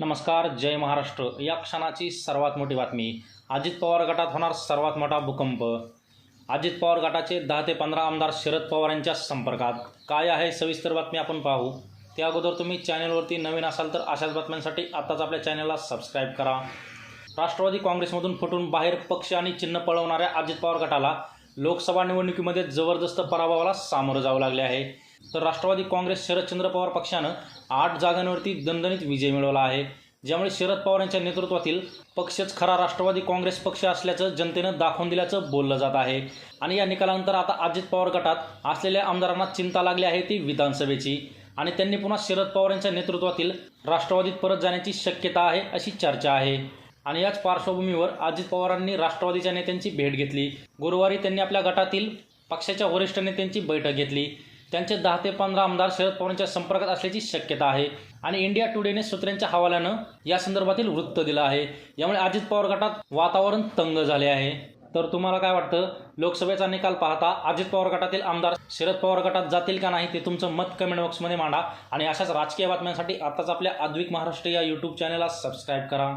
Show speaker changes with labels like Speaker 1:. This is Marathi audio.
Speaker 1: नमस्कार जय महाराष्ट्र. या क्षणाची सर्वात मोठी बातमी. अजित पवार गटात होणार सर्वात मोठा भूकंप. अजित पवार गटाचे दहा ते पंधरा आमदार शरद पवार यांच्या संपर्कात. काय आहे सविस्तर बातमी आपण पाहू. त्या अगोदर तुम्ही चॅनलवरती नवीन असाल तर अशाच बातम्यांसाठी आत्ताच आपल्या चॅनलला सबस्क्राईब करा. राष्ट्रवादी काँग्रेसमधून फुटून बाहेर पक्ष आणि चिन्ह पळवणाऱ्या अजित पवार गटाला लोकसभा निवडणुकीमध्ये जबरदस्त पराभवाला सामोरं जावं लागले आहे. तर राष्ट्रवादी काँग्रेस शरदचंद्र पवार पक्षानं आठ जागांवरती दणदणीत विजय मिळवला आहे. ज्यामुळे शरद पवार यांच्या नेतृत्वातील पक्षच खरा राष्ट्रवादी काँग्रेस पक्ष असल्याचं जनतेनं दाखवून दिल्याचं बोललं जात आहे. आणि या निकालानंतर आता अजित पवार गटात असलेल्या आमदारांना चिंता लागली आहे ती विधानसभेची. आणि त्यांनी पुन्हा शरद पवार यांच्या नेतृत्वातील राष्ट्रवादीत परत जाण्याची शक्यता आहे अशी चर्चा आहे. आणि याच पार्श्वभूमीवर अजित पवारांनी राष्ट्रवादीच्या नेत्यांची भेट घेतली. गुरुवारी त्यांनी आपल्या गटातील पक्षाच्या वरिष्ठ नेत्यांची बैठक घेतली. त्यांचे दहा ते पंधरा आमदार शरद पवारांच्या संपर्कात असल्याची शक्यता आहे. आणि इंडिया टुडेने सूत्रांच्या हवाल्यानं या संदर्भातील वृत्त दिलं आहे. यामुळे अजित पवार गटात वातावरण तंग झाले आहे. तर तुम्हाला काय वाटतं? लोकसभेचा निकाल पाहता अजित पवार गटातील आमदार शरद पवार गटात जातील का नाही ते तुमचं मत कमेंट बॉक्समध्ये मांडा. आणि अशाच राजकीय बातम्यांसाठी आताच आपल्या आद्विक महाराष्ट्र या यूट्यूब चॅनलला सबस्क्राईब करा.